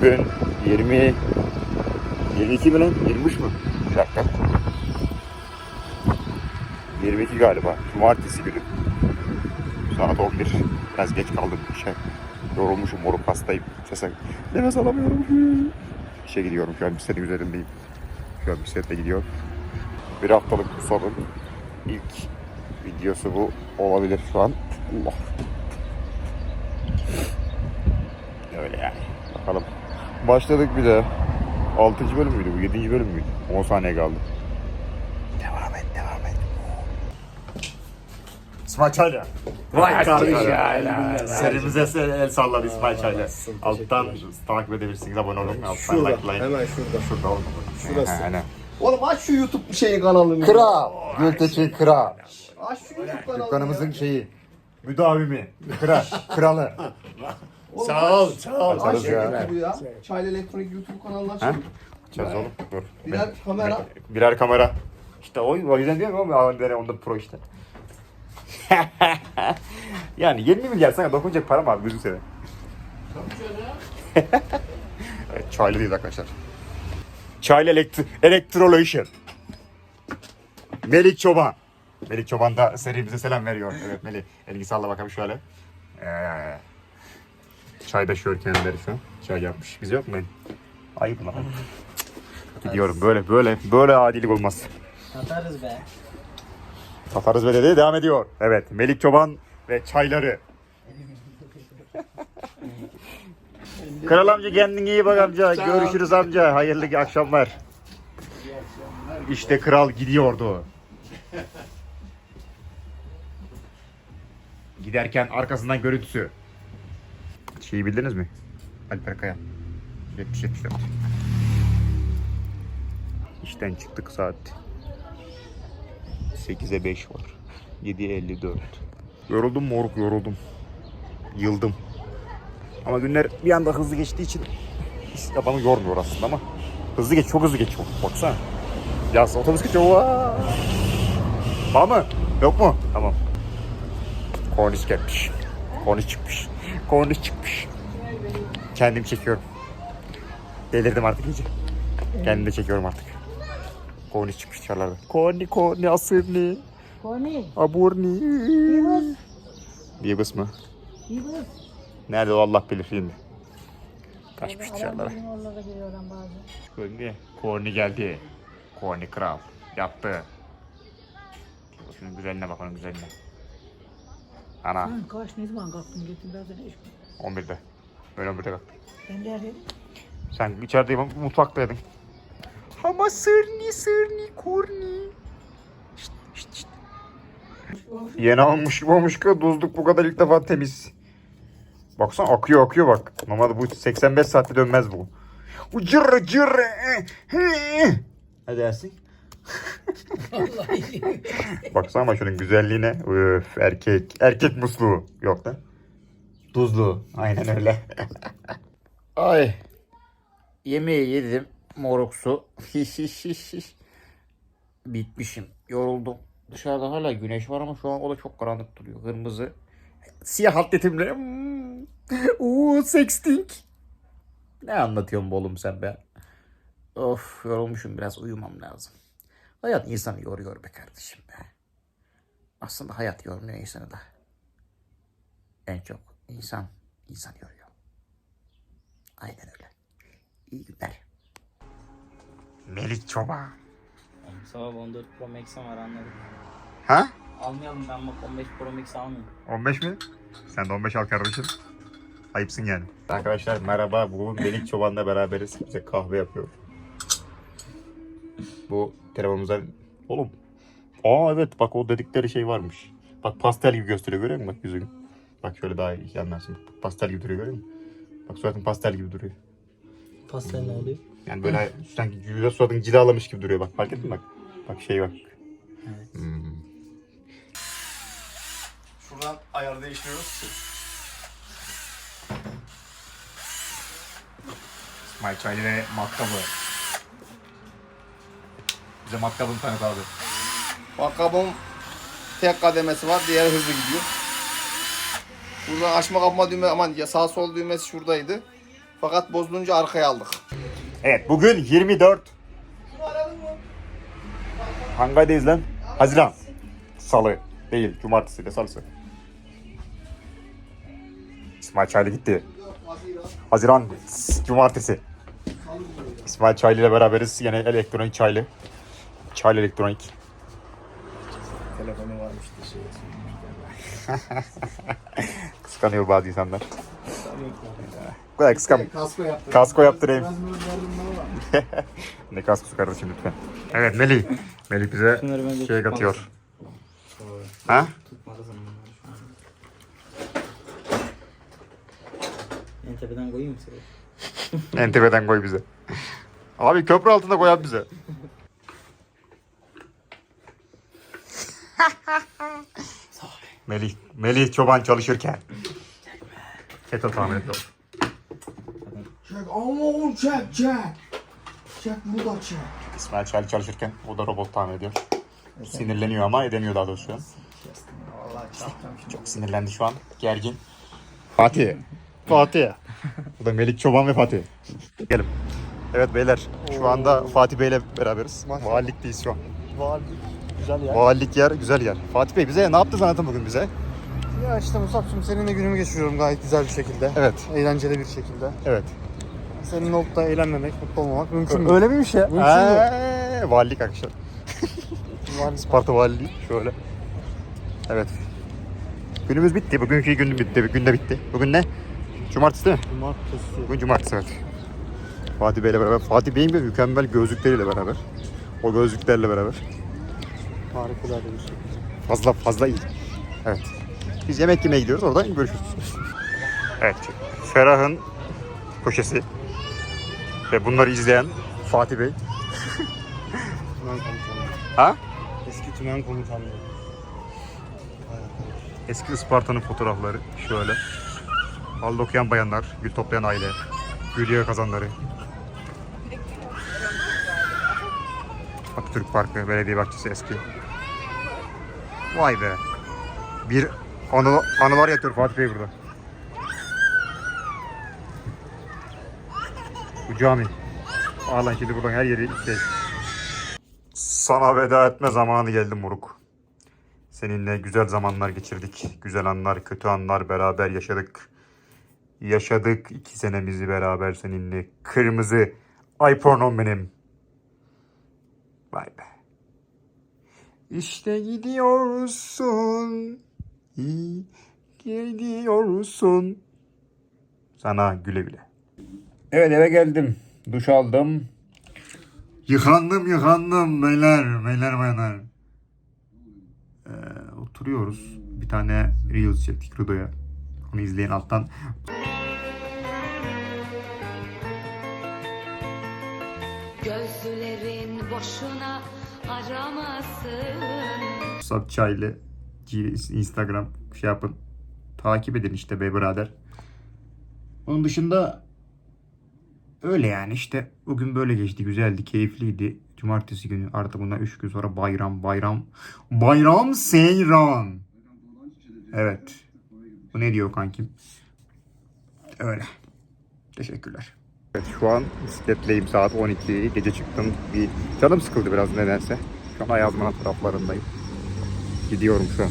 Bugün 20 22 mi lan? 23 mü? Bir dakika. 22 galiba. Cumartesi günü. Saat 11. Biraz geç kaldım işe. Yorulmuşum, moruk hastayım. Sese nefes alamıyorum. İşe gidiyorum şu an bisikletin üzerindeyim. Şu an bisikletle gidiyorum. Bir haftalık sonun ilk videosu bu olabilir şu an. Allah. Öyle yani. Bakalım. Başladık bir de. 6. bölüm müydü bu? 7. bölüm müydü? 10 saniye kaldı. Devam et, devam et. İsmail Çayla. Vay kardeş ya. Serimize se- el salladı İsmail Çayla. Alttan takip edebilirsiniz, abone olun. Alttan Şurada, likelayın. hemen şurada. Şurada oğlum. Şurası. Aynen. Oğlum aç şu YouTube şeyi kanalını. Kral. Gültekin Kral. Aç şu YouTube kanalını. Dükkanımızın şeyi. Müdavimi. Kral. Kralı. Oğlum, Sağ ol, sağ ol. Aç Açarız şu ya. Ya. Çaylı Elektronik YouTube kanalını aç. Açarız oğlum. Dur. Birer kamera. Birer kamera. İşte o, o yüzden diyorum ama AVM'de onda pro işte. yani 20 milyar sana dokunacak para mı abi gözünü seveyim. evet, çaylıyız arkadaşlar. Çaylı elektri Electrolution. Melik Çoban. Melik Çoban da seri bize selam veriyor. Evet Melik. Elini salla bakalım şöyle. Ee, çay şöyle kendileri şu an. Çay yapmış. Biz yok mu? Ayıp lan. Gidiyorum böyle böyle böyle adilik olmaz. Atarız be. Satarız ve dedi devam ediyor. Evet Melik Çoban ve çayları. Kral amca kendine iyi bak amca. Görüşürüz amca. Hayırlı akşamlar. İşte kral gidiyordu. Giderken arkasından görüntüsü. Şeyi bildiniz mi? Alper Kaya. 70 74. İşten çıktık saat 8'e 5 var. 7'ye 54. Yoruldum moruk yoruldum. Yıldım. Ama günler bir anda hızlı geçtiği için hiç adamı yormuyor aslında ama hızlı geç çok hızlı geçiyor. Baksana. Yaz otobüs geçiyor. Vaa! Var mı? Yok mu? Tamam. Korniş gelmiş. Korniş çıkmış. Korniş çıkmış. Kendim çekiyorum. Delirdim artık iyice. Kendim de çekiyorum artık. Korniş çıkmış dışarılarda. Korni korni asırni. Koni, Aburni. Bibus, Bibus mu? Bibus. Nerede o Allah bilir şimdi. Kaçmış dışarılara. Korni. Korni geldi. Korni kral. Yattı. Şunun güzeline bak onun güzeline. Ana Sen kaç ne zaman kalktın gittin iş mi? 11'de. Ben 11'de kalktım. Ben neredeydim? Sen içerideydin mutfaktaydın. Ama sırni sırni korni. Şşt, şşt, şşt. Yeni almış olmuş ki tuzluk bu kadar ilk defa temiz. Baksana akıyor akıyor bak. Normalde bu 85 saatte dönmez bu. Cırrı cırrı. eh, eh. Ne dersin? Baksana ama şunun güzelliğine. Öf erkek. Erkek musluğu. Yok lan. Tuzlu. Aynen öyle. Ay. Yemeği yedim. Moruksu. Bitmişim. Yoruldum. Dışarıda hala güneş var ama şu an o da çok karanlık duruyor. Kırmızı. Siyah atletimle. Hmm. Uuu sexting. Ne anlatıyorsun bu oğlum sen be? Of yorulmuşum biraz uyumam lazım. Hayat insanı yoruyor be kardeşim be. Aslında hayat yormuyor insanı da. En çok insan insan yoruyor. Aynen öyle. İyi günler. Melik Çoban. Sabah 14 Pro Max'im var anladım. Ha? Almayalım ben bak 15 Pro Max almıyorum. 15 mi? Sen de 15 al kardeşim. Ayıpsın yani. Arkadaşlar merhaba. Bugün Melik Çoban'la beraberiz. Bize kahve yapıyor. Bu telefonumuza... Oğlum. Aa evet bak o dedikleri şey varmış. Bak pastel gibi gösteriyor görüyor musun? Bak yüzünü. Bak şöyle daha iyi anlarsın. Pastel gibi duruyor görüyor musun? Bak suratın pastel gibi duruyor. Pastel ne oluyor? Yani böyle sanki yüzde suratın cilalamış gibi duruyor bak. Fark ettin mi bak? Bak şey bak. Evet. Hmm. Şuradan ayar değiştiriyoruz. İsmail Çaylı ve matkabı. Bize matkabını tanıt abi. Bakkabın tek kademesi var. Diğeri hızlı gidiyor. Burada açma kapama düğme aman ya sağ sol düğmesi şuradaydı. Fakat bozulunca arkaya aldık. Evet bugün 24 Hangi aydayız lan? Haziran. Salı. Değil. Cumartesi de salısı. İsmail Çaylı gitti. Haziran. Cumartesi. İsmail Çaylı ile beraberiz. Yine elektronik çaylı. Çaylı elektronik. Telefonu varmış da şey. Kıskanıyor bazı insanlar. Bu kadar kıskan. Kasko yaptı. Kasko yaptırayım. ne kaskosu kardeşim lütfen. Evet Melih. Melih bize Şunları bence şey tutmaz. katıyor. Ha? Tutmazsın bunları şu an. En tepeden koyayım mı? En tepeden koy bize. Abi köprü altında koyan bize. Melih, Melih çoban çalışırken. FETÖ tahmin et oğlum. Çek aman çek çek. Çek bunu da çek. İsmail Çaylı çalışırken o da robot tahmin ediyor. Sinirleniyor ama edemiyor daha doğrusu şu an. Vallahi çarpacağım şimdi. Çok sinirlendi şu an. Gergin. Fatih. Fatih. Bu da Melik Çoban ve Fatih. Gelin. Evet beyler şu anda Fatih Bey'le beraberiz. Valilikteyiz şu an. Vali güzel ya. Valilik yer güzel yer. Fatih Bey bize ne yaptı anlatın bugün bize? Ya işte Musab'cığım seninle günümü geçiriyorum gayet güzel bir şekilde. Evet. Eğlenceli bir şekilde. Evet. Senin olup da eğlenmemek, mutlu olmamak mümkün mü? Öyle miymiş ya? Mümkün mü? Eee, valilik. Vali Sparta valiliği şöyle. Evet. Günümüz bitti. Bugünkü gün bitti. Gün de bitti. Bugün ne? Cumartesi değil mi? Cumartesi. Bugün cumartesi evet. Fatih Bey'le beraber. Fatih Bey'in bir mükemmel gözlükleriyle beraber. O gözlüklerle beraber. Harikulade bir şey. Fazla fazla iyi. Evet. Biz yemek yemeye gidiyoruz. Oradan görüşürüz. Evet. Ferah'ın köşesi. Ve bunları izleyen Fatih Bey. Tümen komutanı. Ha? Eski tümen komutanlığı. Eski Isparta'nın fotoğrafları şöyle. Halde okuyan bayanlar, gül toplayan aile, gül kazanları. Atatürk Parkı, belediye bahçesi eski. Vay be. Bir anı, anılar yatıyor Fatih Bey burada. Bu cami. Ağlan şimdi buradan her yeri şey. Sana veda etme zamanı geldi moruk. Seninle güzel zamanlar geçirdik. Güzel anlar, kötü anlar beraber yaşadık. Yaşadık iki senemizi beraber seninle. Kırmızı iPhone'um benim. Vay be. İşte gidiyorsun. İyi gidiyorsun. Sana güle güle. Evet eve geldim. Duş aldım. Yıkandım yıkandım beyler beyler bayanlar. Ee, oturuyoruz. Bir tane Reels çektik Rudo'ya. Onu izleyin alttan. Gözlerin boşuna aramasın. Musab Çaylı Instagram şey yapın. Takip edin işte be birader. Onun dışında öyle yani işte bugün böyle geçti. Güzeldi, keyifliydi. Cumartesi günü artık bundan 3 gün sonra bayram, bayram, bayram seyran. Evet. Bu ne diyor kankim? Öyle. Teşekkürler. Evet şu an bisikletleyim saat 12. Gece çıktım. Bir canım sıkıldı biraz nedense. Şu an Ayazman'a taraflarındayım. Gidiyorum şu an.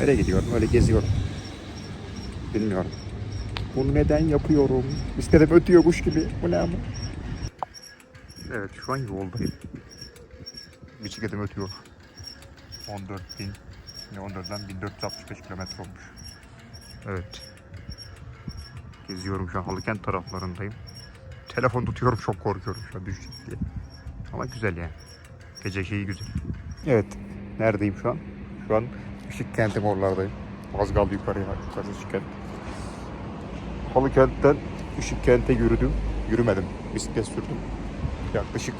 Nereye gidiyorum? Öyle geziyorum. Bilmiyorum. Bunu neden yapıyorum? Bisikletim ötüyormuş gibi. Bu ne ama? Evet şu an yoldayım. Bisikletim ötüyor. 14 bin. 14'den 1465 kilometre olmuş. Evet. Geziyorum şu an Halıkent taraflarındayım. Telefon tutuyorum çok korkuyorum şu an düşecek diye. Ama güzel yani. Gece şeyi güzel. Evet. Neredeyim şu an? Şu an Işık Kent'im oralardayım. Az kaldı yukarıya. Yukarısı Işık Kent. Halıkent'ten Işık Kent'e yürüdüm. Yürümedim. Bisiklet sürdüm. Yaklaşık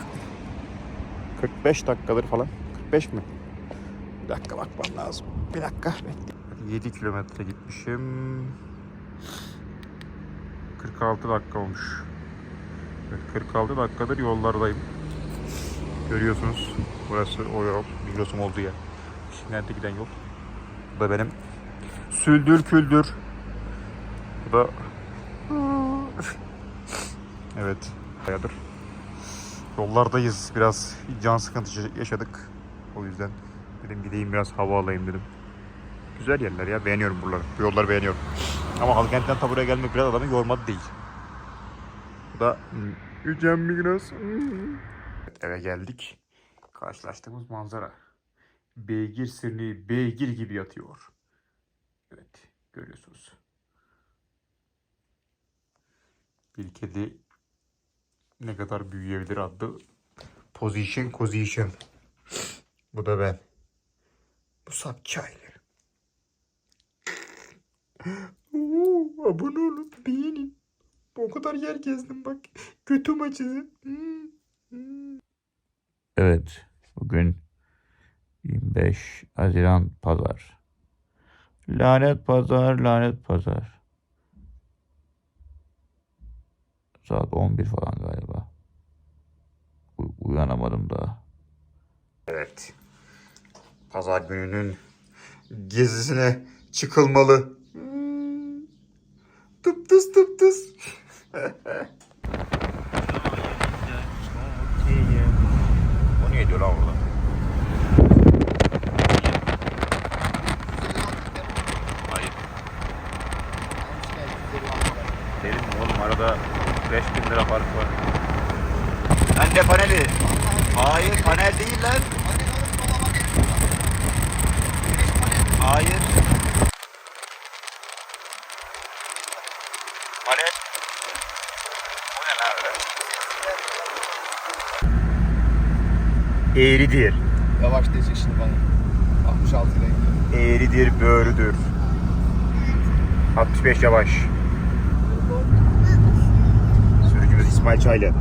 45 dakikadır falan. 45 mi? Bir dakika bakmam lazım. Bir dakika bekle. 7 kilometre gitmişim. 46 dakika olmuş. Evet, 46 dakikadır yollardayım. Görüyorsunuz. Burası o yol. Migros'un olduğu yer. Nerede giden yol. Bu da benim süldür küldür. Bu da Evet. Bayağıdır. Yollardayız. Biraz can sıkıntı yaşadık. O yüzden dedim gideyim biraz hava alayım dedim. Güzel yerler ya. Beğeniyorum buraları. Bu yolları beğeniyorum. Ama Halkent'ten ta buraya gelmek biraz adamı yormadı değil. Bu da Yücem Migros. Evet, eve geldik. Karşılaştığımız manzara. Beygir sırrı beygir gibi yatıyor. Evet. Görüyorsunuz. Bir kedi ne kadar büyüyebilir adlı Position Position. Bu da ben. Bu sap çaylı. Oo, abone olun, beğenin. O kadar yer gezdim bak. Götüm acıdı. Hmm, Evet, bugün 25 Haziran Pazar. Lanet pazar, lanet pazar. Saat 11 falan galiba. U- uyanamadım daha. Evet. Pazar gününün gezisine çıkılmalı. Hmm. Tıp tıs tıp tıs. o niye diyor lan orada? Hayır. Derin mi oğlum arada 5000 lira fark var. Lan ne paneli? Hayır panel değil lan. Hayır. Panel. O ne lan öyle? Eğridir. Yavaş diyecek şimdi bana. 66 ile gidiyor. Eğridir, böğrüdür. 65 yavaş. İsmail Çaylı.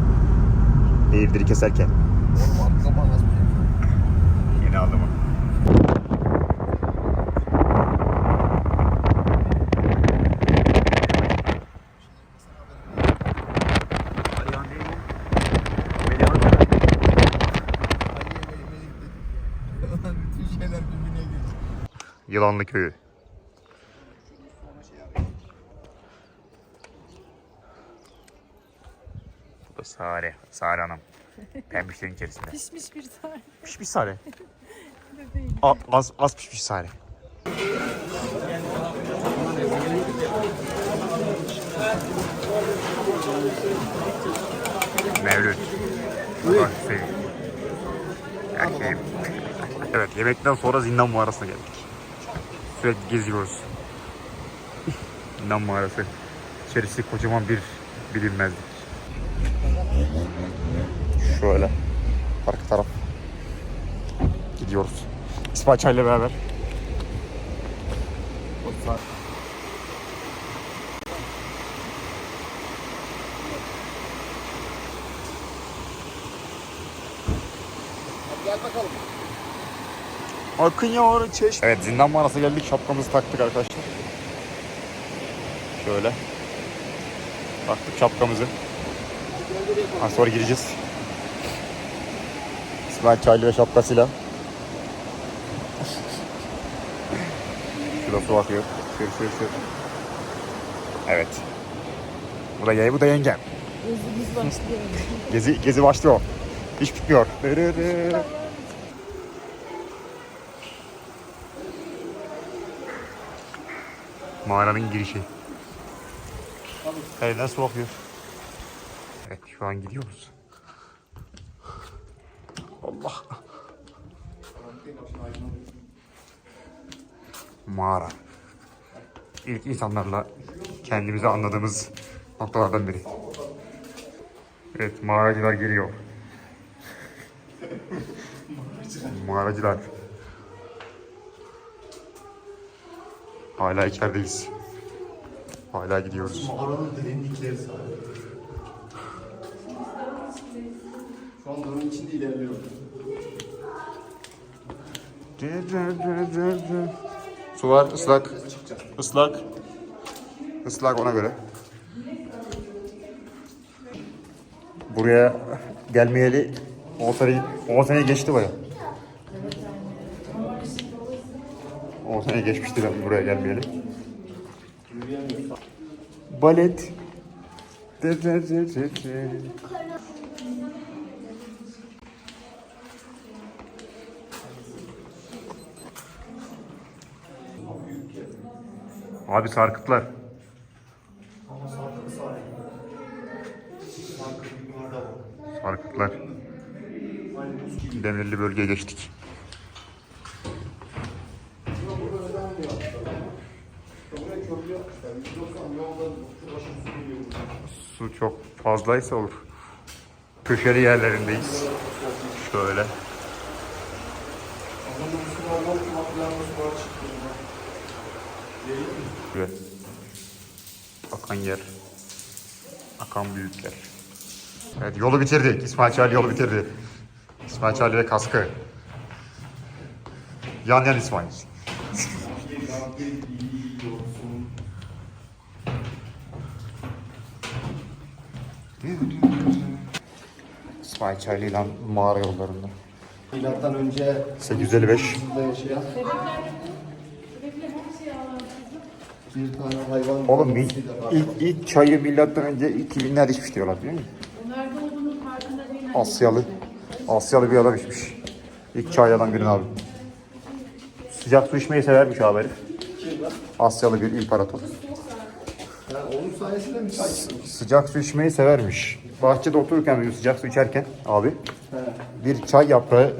Eğridir keserken. Oğlum artık zaman nasıl bir şey? Yeni aldım. Yılanlı köyü. Sare. Sare Hanım. Pembişlerin içerisinde. Pişmiş bir tane Pişmiş Sare. A- az, az pişmiş Sare. Mevlüt. Hüseyin. Erkeğim. evet yemekten sonra zindan mağarasına geldik. Sürekli geziyoruz. zindan mağarası. İçerisi kocaman bir bilinmezlik. Şöyle. Arka taraf. Gidiyoruz. İsmail Çay'la beraber. Gel bakalım. Akıyor çeşme. Evet zindan mağarası geldik. Şapkamızı taktık arkadaşlar. Şöyle. Taktık şapkamızı. Az sonra gireceğiz. İsmail Çaylı ve şapkasıyla. Şurada su akıyor. Sür sür sür. Evet. Bu da yay, bu da yengem. Gözümüz başlıyor. Gezi, gezi başlıyor. Hiç bitmiyor. Mağaranın girişi. Evden su akıyor. Evet şu an gidiyoruz. Mağara. İlk insanlarla kendimizi anladığımız noktalardan biri. Evet mağaracılar geliyor. Mağaracılar. Hala içerideyiz. Hala gidiyoruz. Mağaranın derinlikleri sadece. Şu an durum içinde ilerliyor. Su var ıslak. Islak. Islak ona göre. Buraya gelmeyeli 10 sene, 10 sene geçti baya. 10 sene geçmişti ben buraya gelmeyeli. Balet. Abi sarkıtlar. Sarkıtlar. Demirli bölgeye geçtik. Su çok fazlaysa olur. Köşeli yerlerindeyiz. Şöyle. Akan yer. Akan büyükler. Evet yolu bitirdik. İsmail Çağrı yolu bitirdi. İsmail Çağrı ve kaskı. Yan yan İsmail. İsmail Çaylı ile mağara yollarında. Milattan önce 855. burada yaşayan bir tane hayvan Oğlum ilk, ilk, ilk çayı milattan önce 2000'ler içmiş diyorlar biliyor musun? Asyalı. Asyalı bir adam içmiş. İlk çay alan birinin abi. Sıcak su içmeyi severmiş abi herif. Asyalı bir imparator. Yani sayesinde mi? Sıcak su içmeyi severmiş. Bahçede otururken bir sıcak su içerken abi bir çay yaprağı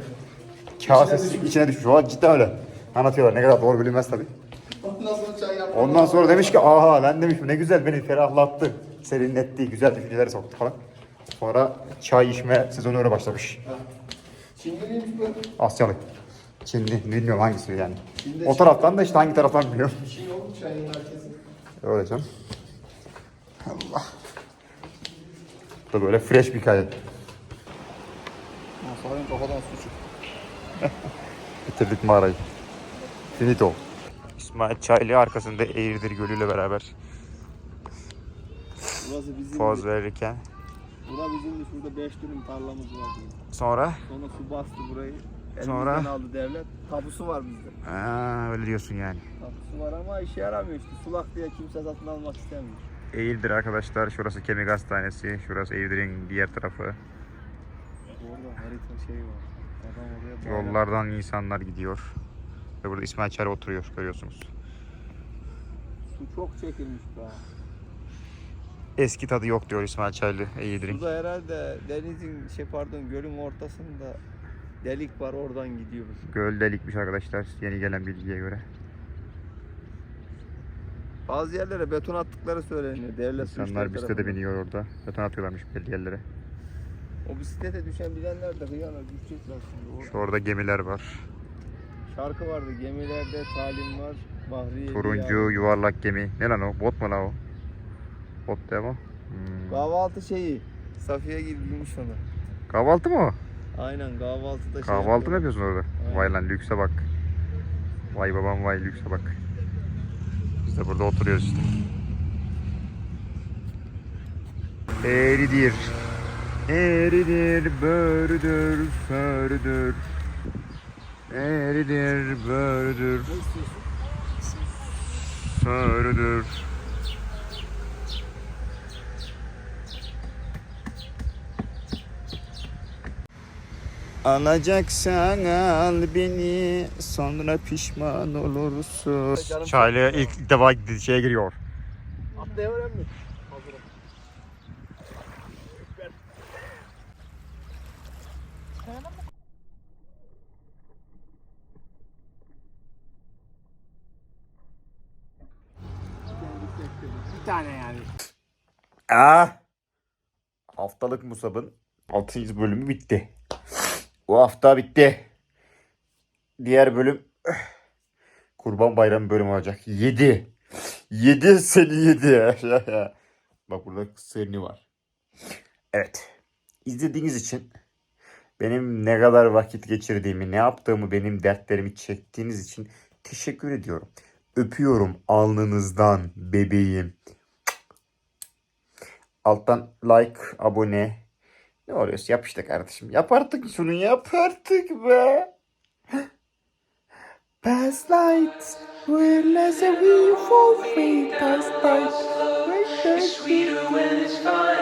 kasesi içine düşmüş. Valla cidden öyle. Anlatıyorlar ne kadar doğru bilinmez tabii. Ondan sonra demiş ki aha ben demiş ne güzel beni ferahlattı. Serinletti, güzel düşüncelere soktu falan. Sonra çay içme sezonu öyle başlamış. Çinliymiş bu. Asyalı. Çinli bilmiyorum hangisi yani. Çin'de O taraftan da işte hangi taraftan bilmiyorum. Çin oldu çayın merkezi. Öyle canım. Allah. Bu da böyle fresh bir hikaye. Masayın kafadan su çıktı. Bitirdik mağarayı. Finito. İsmail Çaylı arkasında Eğirdir Gölü ile beraber Burası bizim. poz verirken. Bura bizim de şurada 5 dönüm tarlamız var. Sonra Sonra su bastı burayı. Sonra? Elimizden aldı devlet. Tapusu var bizde. Aa, öyle diyorsun yani. Tapusu var ama işe yaramıyor işte. Sulak diye kimse satın almak istemiyor. Eğirdir arkadaşlar. Şurası Kemik Hastanesi. Şurası Eğirdir'in diğer tarafı. Orada harita şey var. Adam oraya. Yollardan insanlar gidiyor. Ve burada İsmail Çare oturuyor görüyorsunuz. Su çok çekilmiş be. Eski tadı yok diyor İsmail Çaylı Eğirdir'in. Burada herhalde denizin şey pardon gölün ortasında delik var oradan gidiyoruz. Göl delikmiş arkadaşlar yeni gelen bilgiye göre. Bazı yerlere beton attıkları söyleniyor. Devlet İnsanlar bisiklete tarafından. biniyor orada. Beton atıyorlarmış belli yerlere. O bisiklete düşen bilenler de hıyarlar düşecekler şimdi. Orada Şu orada gemiler var. Şarkı vardı. Gemilerde talim var. Bahriye Turuncu yuvarlak gemi. Ne lan o? Bot mu lan o? Bot değil mi? Hmm. Kahvaltı şeyi. Safiye Gil bilmiş onu. Kahvaltı mı o? Aynen kahvaltıda şey Kahvaltı mı yapıyor. yapıyorsun orada? Aynen. Vay lan lükse bak. Vay babam vay lükse bak. Biz de burada oturuyoruz işte. Eğridir. Eğridir, börüdür, sörüdür. Eğridir, börüdür. Sörüdür. Alacaksan al beni sonra pişman olursun. Çaylı'ya ilk defa şeye giriyor. Atlayabilir mi? Hazırım. Bir tane yani. Ah! Haftalık Musab'ın 6. bölümü bitti. Bu hafta bitti. Diğer bölüm Kurban Bayramı bölümü olacak. 7. 7 seni 7. Bak burada seni var. Evet. İzlediğiniz için benim ne kadar vakit geçirdiğimi, ne yaptığımı, benim dertlerimi çektiğiniz için teşekkür ediyorum. Öpüyorum alnınızdan bebeğim. Alttan like, abone. Ne oluyorsa yap işte kardeşim. Yap artık şunu yap artık be. Past lights, where less a we for free past lights. is sweeter when it's finally